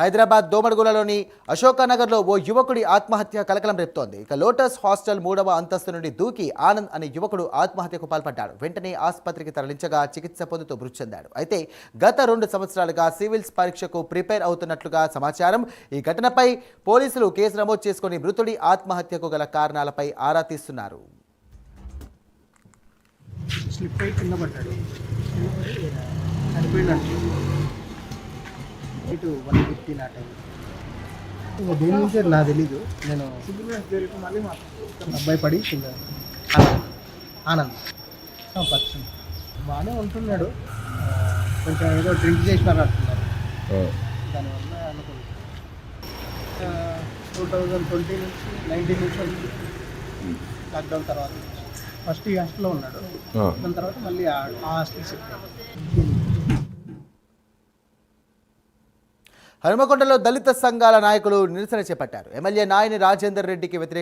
హైదరాబాద్ దోమడుగులలోని అశోకనగర్లో ఓ యువకుడి ఆత్మహత్య కలకలం రేపుతోంది. ఇక లోటస్ హాస్టల్ మూడవ అంతస్తు నుండి దూకి ఆనంద్ అనే యువకుడు ఆత్మహత్యకు పాల్పడ్డాడు. వెంటనే ఆసుపత్రికి తరలించగా చికిత్స పొందుతూ మృతి చెందాడు. అయితే గత రెండు సంవత్సరాలుగా సివిల్స్ పరీక్షకు ప్రిపేర్ అవుతున్నట్లుగా సమాచారం ఈ ఘటనపై పోలీసులు కేసు నమోదు చేసుకుని మృతుడి ఆత్మహత్యకు గల కారణాలపై ఆరా తీస్తున్నారు. స్లిప్ అయి కింద పడ్డాడు. ఇటు వన్ ఫిఫ్టీ నా టైం ఇంకా దేని నుంచి నాకు తెలీదు. నేను అబ్బాయి పడి కింద ఆనంద్. ఆనంద్. ఆ, బాగానే ఉంటున్నాడు. ఆ, కొంచెం ఏదో డ్రింక్ చేసినారు అంటున్నారు. దానివల్ల అనుకుంటున్నాను టూ థౌజండ్ ట్వంటీ నుంచి నైన్టీన్ నుంచి లాక్డౌన్ తర్వాత ఫస్ట్ ఈ హాస్టల్లో ఉన్నాడు. దాని తర్వాత మళ్ళీ ఆ ఆ హాస్టల్ షిఫ్ట్ హనుమకొండలో దళిత సంఘాల నాయకులు నిరసన చేపట్టారు. ఎమ్మెల్యే నాయని రాజేందర్ రెడ్డికి వ్యతిరేక